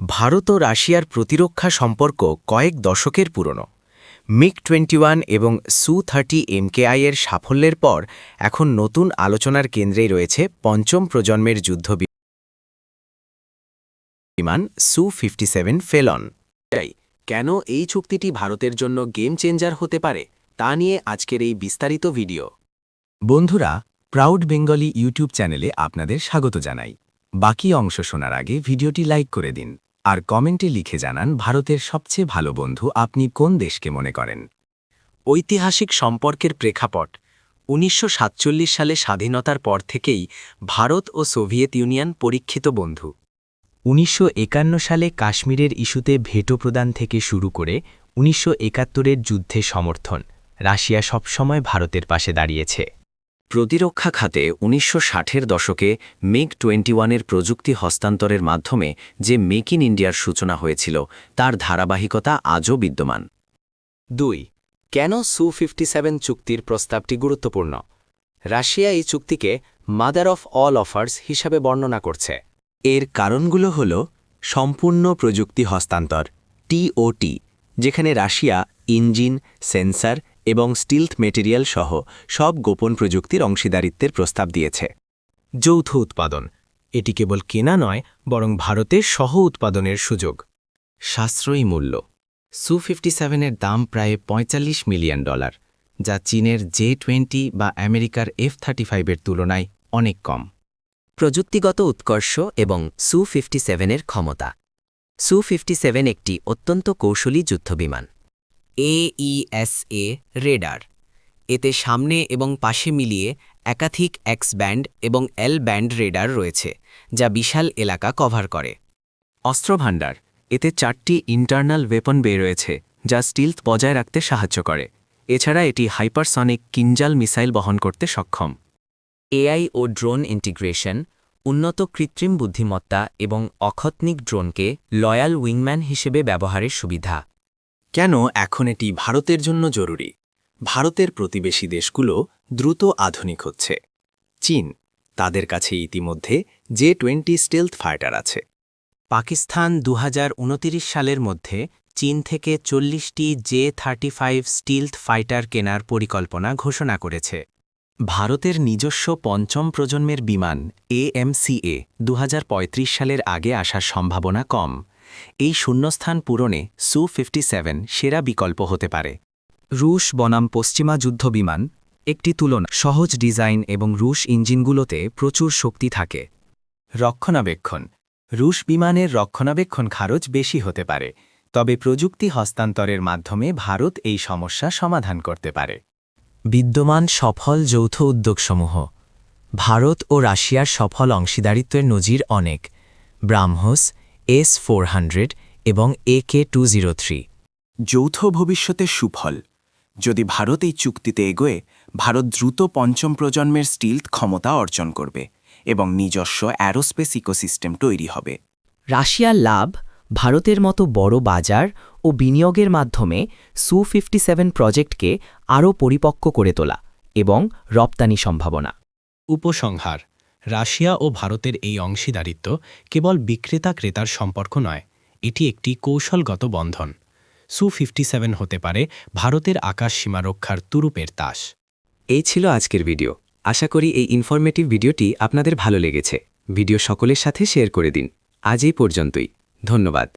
ভারত ও রাশিয়ার প্রতিরক্ষা সম্পর্ক কয়েক দশকের পুরনো। মিক টোয়েন্টি এবং সু থার্টি এমকেআই এর সাফল্যের পর এখন নতুন আলোচনার কেন্দ্রেই রয়েছে পঞ্চম প্রজন্মের যুদ্ধ বিমান সু ফিফটি সেভেন ফেলন। কেন এই চুক্তিটি ভারতের জন্য গেম চেঞ্জার হতে পারে, তা নিয়ে আজকের এই বিস্তারিত ভিডিও। বন্ধুরা প্রাউড বেঙ্গলি ইউটিউব চ্যানেলে আপনাদের স্বাগত জানাই। বাকি অংশ শোনার আগে ভিডিওটি লাইক করে দিন। আর কমেন্টে লিখে জানান ভারতের সবচেয়ে ভালো বন্ধু আপনি কোন দেশকে মনে করেন? ঐতিহাসিক সম্পর্কের প্রেক্ষাপট, উনিশশো সাতচল্লিশ সালে স্বাধীনতার পর থেকেই ভারত ও সোভিয়েত ইউনিয়ন পরীক্ষিত বন্ধু। উনিশশো একান্ন সালে কাশ্মীরের ইস্যুতে ভেটো প্রদান থেকে শুরু করে উনিশশো একাত্তরের যুদ্ধে সমর্থন, রাশিয়া সবসময় ভারতের পাশে দাঁড়িয়েছে। প্রতিরক্ষা খাতে উনিশশো ষাটের দশকে মেক টোয়েন্টি ওয়ানের প্রযুক্তি হস্তান্তরের মাধ্যমে যে মেক ইন ইন্ডিয়ার সূচনা হয়েছিল, তার ধারাবাহিকতা আজও বিদ্যমান। দুই, কেন সু ফিফটি সেভেন চুক্তির প্রস্তাবটি গুরুত্বপূর্ণ? রাশিয়া এই চুক্তিকে মাদার অফ অল অফার্স হিসাবে বর্ণনা করছে। এর কারণগুলো হল, সম্পূর্ণ প্রযুক্তি হস্তান্তর টিওটি যেখানে রাশিয়া ইঞ্জিন, সেন্সর এবং স্টিলথ মেটেরিয়াল সহ সব গোপন প্রযুক্তির অংশীদারিত্বের প্রস্তাব দিয়েছে। যৌথ উৎপাদন, এটি কেবল কেনা নয়, বরং ভারতের সহ উৎপাদনের সুযোগ। সাশ্রয়ী মূল্য, সু ফিফটি সেভেনের দাম প্রায় ৪৫ মিলিয়ন ডলার, যা চীনের জে টোয়েন্টি বা আমেরিকার এফ থার্টি ফাইভের তুলনায় অনেক কম। প্রযুক্তিগত উৎকর্ষ এবং সু ফিফটি সেভেনের ক্ষমতা, সু ফিফটি সেভেন একটি অত্যন্ত কৌশলী যুদ্ধবিমান। এইএসএ রেডার এতে সামনে এবং পাশে মিলিয়ে একাধিক এক্স ব্যান্ড এবং এল ব্যান্ড রেডার রয়েছে, যা বিশাল এলাকা কভার করে। অস্ত্রভাণ্ডার এতে চারটি ইন্টারনাল ওয়েপন বে রয়েছে, যা স্টিলথ বজায় রাখতে সাহায্য করে। এছাড়া এটি হাইপারসনিক কিঞ্জাল মিসাইল বহন করতে সক্ষম। এআই ও ড্রোন ইন্টিগ্রেশন উন্নত কৃত্রিম বুদ্ধিমত্তা এবং অখতনিক ড্রোনকে লয়াল উইংম্যান হিসেবে ব্যবহারের সুবিধা। কেন এখন এটি ভারতের জন্য জরুরি? ভারতের প্রতিবেশী দেশগুলো দ্রুত আধুনিক হচ্ছে। চীন, তাদের কাছে ইতিমধ্যে জে টোয়েন্টি স্টেলথ ফাইটার আছে। পাকিস্তান দু হাজার উনত্রিশ সালের মধ্যে চীন থেকে চল্লিশটি J thirty five stealth fighter কেনার পরিকল্পনা ঘোষণা করেছে। ভারতের নিজস্ব পঞ্চম প্রজন্মের বিমান এএমসিএ দু হাজার পঁয়ত্রিশ সালের আগে আসার সম্ভাবনা কম। এই শূন্যস্থান পূরণে সু ফিফটি সেরা বিকল্প হতে পারে। রুশ বনাম পশ্চিমা যুদ্ধ বিমান, একটি তুলনা, সহজ ডিজাইন এবং রুশ ইঞ্জিনগুলোতে প্রচুর শক্তি থাকে। রক্ষণাবেক্ষণ, রুশ বিমানের রক্ষণাবেক্ষণ খরচ বেশি হতে পারে, তবে প্রযুক্তি হস্তান্তরের মাধ্যমে ভারত এই সমস্যা সমাধান করতে পারে। বিদ্যমান সফল যৌথ উদ্যোগসমূহ, ভারত ও রাশিয়ার সফল অংশীদারিত্বের নজির অনেক। ব্রাহ্মস এস ফোর এবং A K two zero three যৌথ ভবিষ্যতে সুফল। যদি ভারত এই চুক্তিতে এগোয় ভারত দ্রুত পঞ্চম প্রজন্মের স্টিলথ ক্ষমতা অর্জন করবে এবং নিজস্ব অ্যারোস্পেস ইকোসিস্টেম তৈরি হবে। রাশিয়ার লাভ ভারতের মতো বড় বাজার ও বিনিয়োগের মাধ্যমে সু ফিফটি সেভেন প্রজেক্টকে আরও পরিপক্ক করে তোলা এবং রপ্তানি সম্ভাবনা। উপসংহার রাশিয়া ও ভারতের এই অংশীদারিত্ব কেবল বিক্রেতা ক্রেতার সম্পর্ক নয়, এটি একটি কৌশলগত বন্ধন। সু ফিফটি হতে পারে ভারতের আকাশ সীমা রক্ষার তুরুপের তাস। এই ছিল আজকের ভিডিও। আশা করি এই ইনফরমেটিভ ভিডিওটি আপনাদের ভালো লেগেছে। ভিডিও সকলের সাথে শেয়ার করে দিন। আজ এই পর্যন্তই। ধন্যবাদ।